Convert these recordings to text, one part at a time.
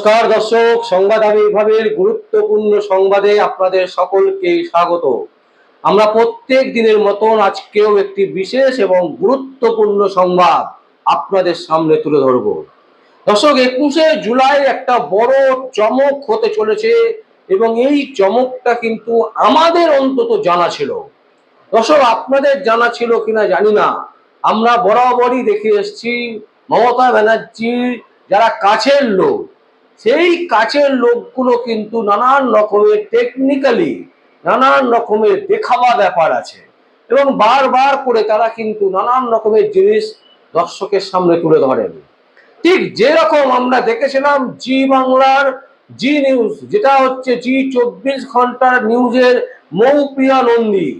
নমস্কার দর্শক, সংবাদ আবির্ভাবের গুরুত্বপূর্ণ সংবাদে আপনাদের সকলকে স্বাগত। আমরা প্রত্যেক দিনের মতন আজকেও একটি বিশেষ এবং গুরুত্বপূর্ণ সংবাদ আপনাদের সামনে তুলে ধরব। দর্শক, একুশে জুলাই একটা বড় চমক হতে চলেছে এবং এই চমকটা কিন্তু আমাদের অন্তত জানা ছিল। দর্শক, আপনাদের জানা ছিল কিনা জানি না। আমরা বরাবরই দেখে এসেছি মমতা ব্যানার্জির যারা কাছের লোক সেই কাছের লোকগুলো কিন্তু নানান রকমের টেকনিক্যালি নানান রকমের দেখাবা ব্যাপার আছে। এবং বারবার করে তারা কিন্তু নানান রকমের জিনিস দর্শকের সামনে তুলে ধরেন। ঠিক যেরকম আমরা দেখেছিলাম জি বাংলার জি নিউজ যেটা হচ্ছে জি চব্বিশ ঘণ্টার নিউজের মৌপ্রিয়া নন্দী।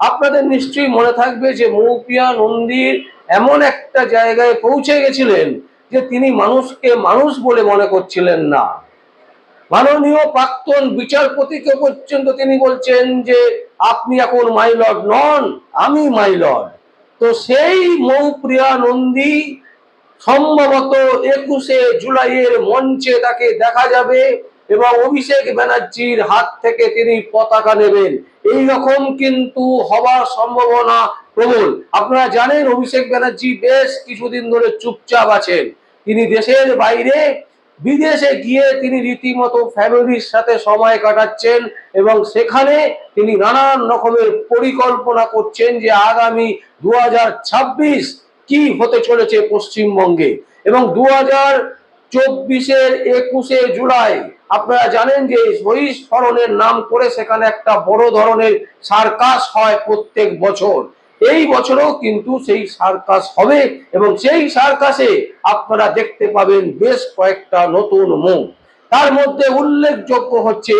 আপনাদের নিশ্চয়ই মনে থাকবে যে মৌপ্রিয়া নন্দীর এমন একটা জায়গায় পৌঁছে গেছিলেন যে তিনি মানুষকে মানুষ বলে মনে করছিলেন না। মাননীয় প্রাক্তন বিচারপতিকে পর্যন্ত তিনি বলছেন যে, আপনি এখন মাইলর্ড নন, আমি মাইলর্ড তো সেই মৌপ্রিয়া নন্দী সম্ভবত একুশে জুলাইয়ের মঞ্চে তাকে দেখা যাবে এবং অভিষেক ব্যানার্জির হাত থেকে তিনি পতাকা নেবেন। এই রকম কিন্তু হওয়ার সম্ভাবনা প্রবল। আপনারা জানেন অভিষেক ব্যানার্জি বেশ কিছুদিন ধরে চুপচাপ আছেন। তিনি দেশের বাইরে, বিদেশে গিয়ে তিনি রীতিমতো ফ্যামিলির সাথে সময় কাটাচ্ছেন এবং সেখানে তিনি নানান রকমের পরিকল্পনা করছেন যে আগামী দু হাজার ছাব্বিশ কি হতে চলেছে পশ্চিমবঙ্গে। এবং দু হাজার চব্বিশের একুশে জুলাই, আপনারা জানেন যে শহীদ স্মরণের নাম করে সেখানে একটা বড় ধরনের সার্কাস হয় প্রত্যেক বছর। এই বছরও কিন্তু সেই সার্কাস হবে এবং সেই সার্কাসে আপনারা দেখতে পাবেন বেশ কয়েকটা নতুন মুখ। তার মধ্যে উল্লেখযোগ্য হচ্ছে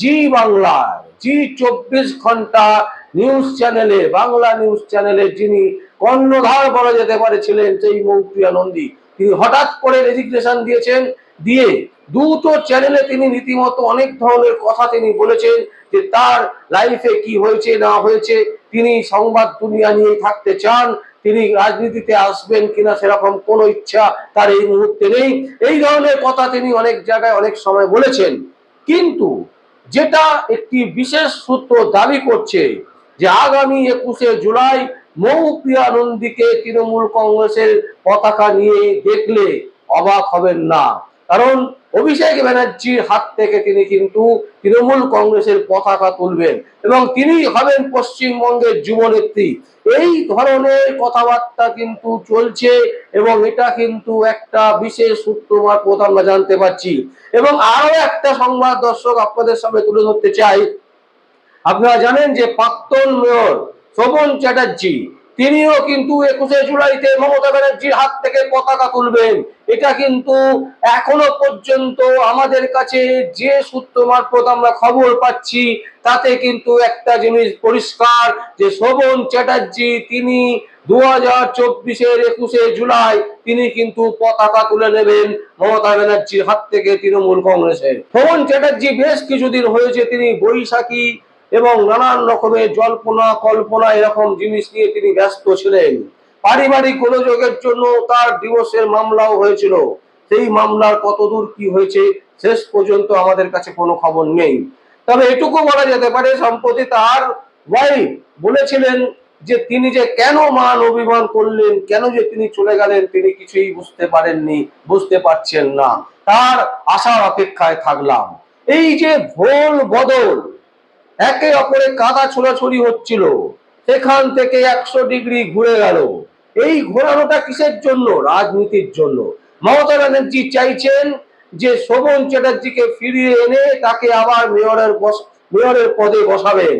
জি বাংলার জি চব্বিশ ঘণ্টা নিউজ চ্যানেলে, বাংলা নিউজ চ্যানেলে যিনি কর্ণধার বলা যেতে পারে ছিলেন, সেই মৌপ্রিয়া নন্দী। তিনি হঠাৎ করে রেজিগনেশন দিয়েছেন, দিয়ে দুটো চ্যানেলে তিনি রীতিমতো অনেক ধরনের কথা তিনি বলেছেন যে তার লাইফে কি হয়েছে, না হয়েছে, তিনি সংবাদ দুনিয়া নিয়ে থাকতে চান, তিনি রাজনীতিতে আসবেন কিনা সেরকম কোনো ইচ্ছা তার এই মুহূর্তে নেই। এই ধরনের কথা তিনি অনেক জায়গায় অনেক সময় বলেছেন। কিন্তু যেটা একটি বিশেষ সূত্র দাবি করছে যে আগামী একুশে জুলাই মৌপ্রিয়া নন্দীকে তৃণমূল কংগ্রেসের পতাকা নিয়ে দেখলে অবাক হবেন না। কারণ অভিষেক ব্যানার্জির হাত থেকে তিনি কিন্তু তৃণমূল কংগ্রেসের পতাকা তুলবেন এবং তিনি হবেন পশ্চিমবঙ্গের যুবনেত্রী। এই ধরনের কথাবার্তা কিন্তু চলছে এবং এটা কিন্তু একটা বিশেষ সূত্র মারফত আমরা জানতে পারছি। এবং আরও একটা সংবাদ দর্শক আপনাদের সামনে তুলে ধরতে চাই। আপনারা জানেন যে প্রাক্তন মেয়র শোভন চ্যাটার্জি, তিনিও কিন্তু একুশে জুলাইতে মমতা ব্যানার্জির হাত থেকে পতাকা তুলবেন। এটা কিন্তু এখনও পর্যন্ত আমাদের কাছে যে সূত্র মারফত আমরা খবর পাচ্ছি, তাতে কিন্তু একটা জিনিস পরিষ্কার যে শোভন চ্যাটার্জি, তিনি দু হাজার চব্বিশের একুশে জুলাই তিনি কিন্তু পতাকা তুলে নেবেন মমতা ব্যানার্জির হাত থেকে তৃণমূল কংগ্রেসের। শোভন চ্যাটার্জি বেশ কিছুদিন হয়েছে তিনি বৈশাখী এবং নানান রকমের জল্পনা কল্পনা এরকম জিনিস নিয়ে তিনি ব্যস্ত ছিলেন। পারিবারিক গোলযোগের জন্য তার ডিভোর্সের মামলাও হয়েছিল। সেই মামলার কতদূর কি হয়েছে, শেষ পর্যন্ত আমাদের কাছে কোনো খবর নেই। তবে এটুকু বলা যেতে পারে, সম্প্রতি তার ওয়াইফ বলেছিলেন যে তিনি যে কেন মান অভিমান করলেন, কেন যে তিনি চলে গেলেন, তিনি কিছুই বুঝতে পারেননি, বুঝতে পারছেন না। তার আশার অপেক্ষায় থাকলাম। এই যে ভোল বদল, একে অপরে কাদা ছোড়াছড়ি হচ্ছিল। সেখান থেকে একশো ডিগ্রি ঘুরে গেল। এই ঘোরানোটা কিসের জন্য? রাজনীতির জন্য। মমতা ব্যানার্জি চাইছেন যে শোভন চ্যাটার্জিকে ফিরিয়ে এনে তাকে আবার মেয়রের মেয়রের পদে বসাবেন।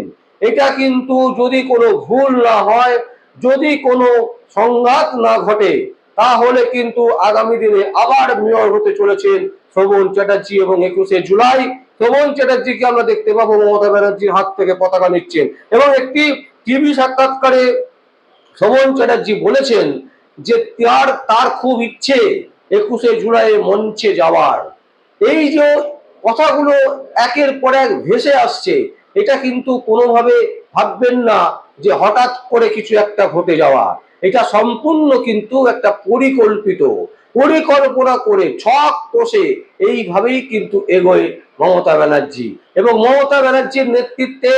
এটা কিন্তু যদি কোনো ভুল না হয়, যদি কোনো সংঘাত না ঘটে, তাহলে কিন্তু আগামী দিনে আবার মেয়র হতে চলেছেন শোভন চ্যাটার্জি এবং একুশে জুলাই। শোভন চ্যাটার্জিকে আমরা দেখতে পাবো মমতা ব্যানার্জির হাত থেকে পতাকা নিচ্ছেন। এবং একটি টিভি সাক্ষাৎকারে শোভন চ্যাটার্জি বলেছেন যে তার তার খুব ইচ্ছে একুশে জুলাই মঞ্চে যাওয়ার। এই যে কথাগুলো একের পর এক ভেসে আসছে, এটা কিন্তু কোনোভাবে ভাববেন না যে হঠাৎ করে কিছু একটা ঘটে যাওয়া। এটা সম্পূর্ণ কিন্তু একটা পরিকল্পিত, পরিকল্পনা করে ছক কষে এইভাবেই কিন্তু এগোয় মমতা ব্যানার্জি। এবং মমতা ব্যানার্জির নেতৃত্বে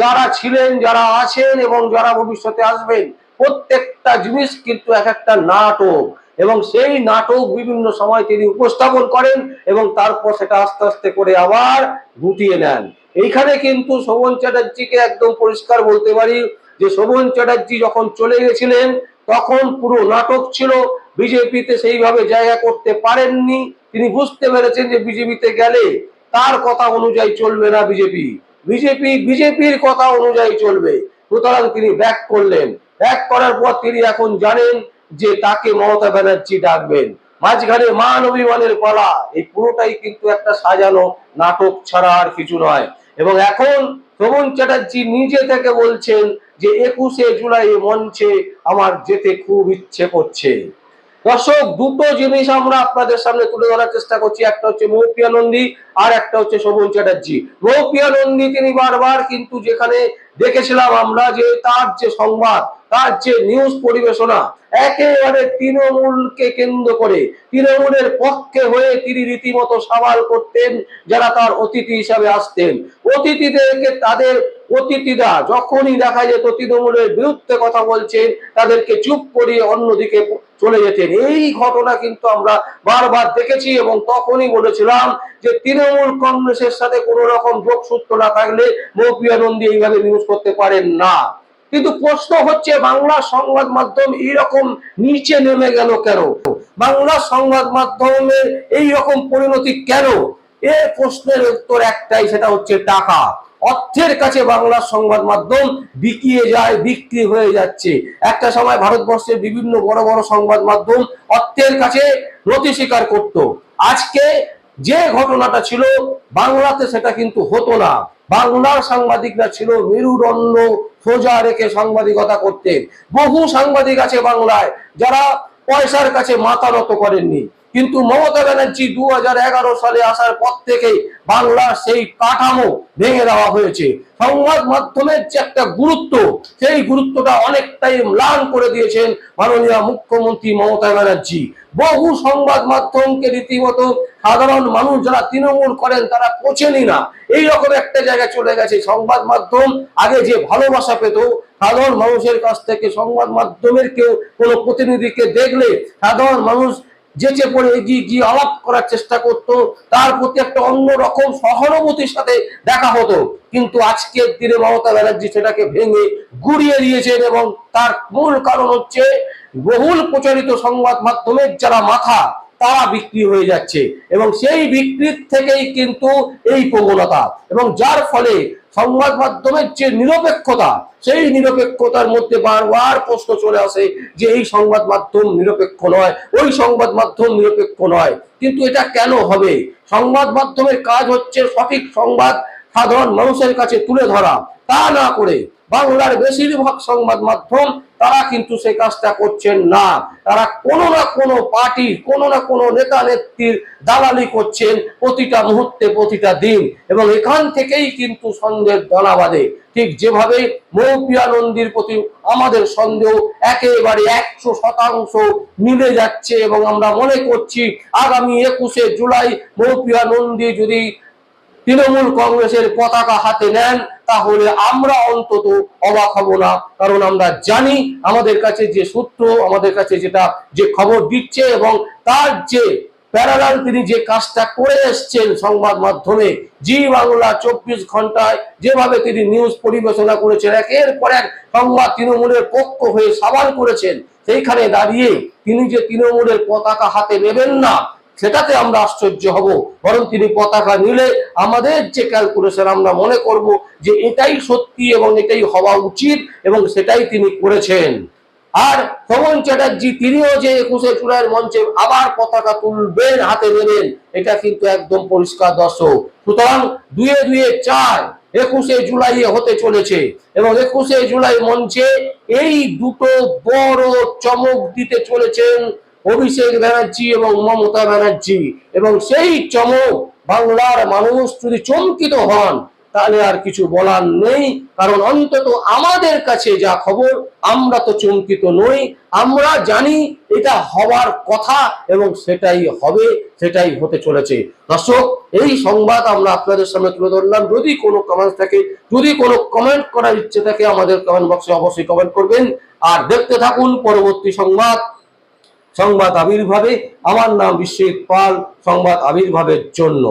যারা ছিলেন, যারা আছেন এবং যারা ভবিষ্যতে আসবেন প্রত্যেকটা জিনিস কিন্তু এক একটা নাটক এবং সেই নাটক বিভিন্ন সময় তিনি উপস্থাপন করেন এবং তারপর সেটা আস্তে আস্তে করে আবার গুটিয়ে নেন। এইখানে কিন্তু শোভন চ্যাটার্জিকে একদম পরিষ্কার বলতে পারি যে শোভন চ্যাটার্জি যখন চলে গেছিলেন, তখন পুরো নাটক ছিল, বিজেপিতে সেইভাবে জায়গা করতে পারেননি। তিনি বুঝতে পেরেছেন যে বিজেপিতে গেলে তার কথা অনুযায়ী চলবে না বিজেপি। বিজেপি, বিজেপির কথা অনুযায়ী চলবে। সুতরাং তিনি ব্যাক করলেন। ব্যাক করার পর তিনি এখন জানেন যে তাকে মমতা ব্যানার্জি ডাকবেন। মাঝখানে মান অভিমানের পালা। এই পুরোটাই কিন্তু একটা সাজানো নাটক ছাড়া আর কিছু নয়। এবং এখন শোভন চ্যাটার্জি নিজে থেকে বলছেন যে একুশে জুলাই মঞ্চে আমার যেতে খুব ইচ্ছে করছে। দর্শক, দুটো জিনিস আমরা আপনাদের সামনে তুলে ধরার চেষ্টা করছি। একটা হচ্ছে মৌপিয়া নন্দী আর একটা হচ্ছে শোভন চ্যাটার্জি। মৌপিয়া নন্দী তিনি বারবার কিন্তু যেখানে দেখেছিলাম আমরা যে তার যে সংবাদ, তার যে নিউজ পরিবেশনা, একেবারে তৃণমূলকে কেন্দ্র করে, তৃণমূলের পক্ষে হয়ে তিনি রীতিমতো সওয়াল করতেন, যারা তার অতিথি হিসাবে আসতেন। অতিথিদেরকে তাদের অতিথিরা যখনই দেখা যেত তৃণমূলের বিরুদ্ধে কথা বলছেন, তাদেরকে চুপ করিয়ে অন্যদিকে চলে যেতেন। এই ঘটনা কিন্তু আমরা বারবার দেখেছি এবং তখনই বলেছিলাম যে তৃণমূল কংগ্রেসের সাথে কোনো রকম যোগসূত্র না থাকলে মৌপিয়া নন্দী এইভাবে নিউজ করতে পারেন না। কিন্তু প্রশ্ন হচ্ছে, বাংলা সংবাদ মাধ্যম এইরকম নিচে নেমে গেল কেন? বাংলা সংবাদ মাধ্যমের এই রকম পরিণতি কেন? এ প্রশ্নের উত্তর একটাই, সেটা হচ্ছে টাকা। অর্থের কাছে বাংলা সংবাদ মাধ্যম বিকিয়ে যায়, বিক্রি হয়ে যাচ্ছে। একটা সময় ভারতবর্ষের বিভিন্ন বড় বড় সংবাদ মাধ্যম অর্থের কাছে নথি স্বীকার করত। আজকে যে ঘটনাটা ছিল, বাংলাতে সেটা কিন্তু হতো না। বাংলার সাংবাদিকরা ছিল মেরুদণ্ড, সোজা রেখে সাংবাদিকতা করতেন। বহু সাংবাদিক আছে বাংলায় যারা পয়সার কাছে মাথা নত করেননি। কিন্তু মমতা ব্যানার্জি দু হাজার এগারো সালে আসার পর থেকে বাংলার সেই কাঠামো ভেঙে দেওয়া হয়েছে। সংবাদ মাধ্যমের যে একটা গুরুত্ব, সেই গুরুত্বটা অনেকটাই ম্লান করে দিয়েছেন মাননীয় মুখ্যমন্ত্রী মমতা ব্যানার্জি। বহু সংবাদ মাধ্যমকে রীতিমতো সাধারণ মানুষ যারা তৃণমূল করেন, তারা পচেনি না। এই রকম একটা জায়গায় চলে গেছে সংবাদ মাধ্যম। আগে যে ভালোবাসা পেত, সাধারণ মানুষের কাছ থেকে সংবাদ মাধ্যমের কেউ কোনো প্রতিনিধিকে দেখলে সাধারণ মানুষ যেচে পড়ে এগিয়ে গিয়ে আলাপ করার চেষ্টা করত, তার প্রতি একটা অন্যরকম সহানুভূতির সাথে দেখা হতো। কিন্তু আজকের দিনে মমতা ব্যানার্জি সেটাকে ভেঙে গুড়িয়ে দিয়েছেন এবং তার মূল কারণ হচ্ছে বহুল প্রচারিত সংবাদ মাধ্যমের যারা মাথা তারা বিক্রি হয়ে যাচ্ছে এবং সেই বিক্রির থেকেই কিন্তু এই প্রবণতা। এবং যার ফলে সংবাদ মাধ্যমের যে নিরপেক্ষতা, সেই নিরপেক্ষতার মধ্যে বারবার প্রশ্ন চলে আসে যে এই সংবাদ মাধ্যম নিরপেক্ষ নয়, ওই সংবাদ মাধ্যম নিরপেক্ষ নয়। কিন্তু এটা কেন হবে? সংবাদ মাধ্যমের কাজ হচ্ছে সঠিক সংবাদ সাধারণ মানুষের কাছে তুলে ধরা, তা না করে বাংলার বেশিরভাগ সংবাদ মাধ্যম তারা কিন্তু সেই কাজটা করছেন না। তারা কোনো না কোনো পার্টি, কোনো না কোনো নেতা নেত্রীর দালালি করছেন প্রতিটা মুহূর্তে, প্রতিটা দিন এবং এখান থেকেই কিন্তু সন্দেহের দানা বাঁধে। ঠিক যেভাবে মৌপিয়া নন্দীর প্রতি আমাদের সন্দেহ একেবারে একশো শতাংশ মিলে যাচ্ছে এবং আমরা মনে করছি আগামী একুশে জুলাই মৌপিয়া নন্দী যদি তৃণমূল কংগ্রেসের পতাকা হাতে নেন, তাহলে আমরা অন্তত অবাক হব না। কারণ আমরা জানি আমাদের কাছে যে সূত্র, আমাদের কাছে যেটা যে খবর দিচ্ছে এবং তার যে প্যারালাল তিনি যে কাজটা করে এসছেন সংবাদ মাধ্যমে, জি বাংলা চব্বিশ ঘন্টায় যেভাবে তিনি নিউজ পরিবেশনা করেছেন, একের পর এক সংবাদ তৃণমূলের পক্ষ হয়ে সওয়াল করেছেন, সেইখানে দাঁড়িয়ে তিনি যে তৃণমূলের পতাকা হাতে নেবেন না সেটাতে আমরা আশ্চর্য হব। বরং তিনি পতাকা নিলে আমাদের যে ক্যালকুলেশন আমরা মনে করব যে এটাই সত্যি এবং এটাই হওয়া উচিত এবং সেটাই তিনি করেছেন। আর পবন চ্যাটার্জি তিনিও যে একুশে জুলাইয়ের মঞ্চে আবার পতাকা তুলবেন, হাতে নেবেন, এটা কিন্তু একদম পরিষ্কার দর্শক। সুতরাং দুয়ে দুয়ে চার একুশে জুলাই হতে চলেছে এবং একুশে জুলাই মঞ্চে এই দুটো বড় চমক দিতে চলেছেন অভিষেক ব্যানার্জি এবং মমতা ব্যানার্জি। এবং সেই চমক বাংলার মানুষ যদি চমকিত হন, তাহলে আর কিছু বলার নেই। কারণ অন্তত আমাদের কাছে যা খবর, আমরা তো চমকিত নই। আমরা জানি এটা হওয়ার কথা এবং সেটাই হবে, সেটাই হতে চলেছে। দর্শক, এই সংবাদ আমরা আপনাদের সামনে তুলে ধরলাম। যদি কোনো কমেন্ট থাকে, যদি কোনো কমেন্ট করার ইচ্ছে থাকে, আমাদের কমেন্ট বক্সে অবশ্যই কমেন্ট করবেন। আর দেখতে থাকুন পরবর্তী সংবাদ। সংবাদ আবির্ভাবে। আমার নাম বিশ্বিক পাল সংবাদ আবির্ভাবের জন্য।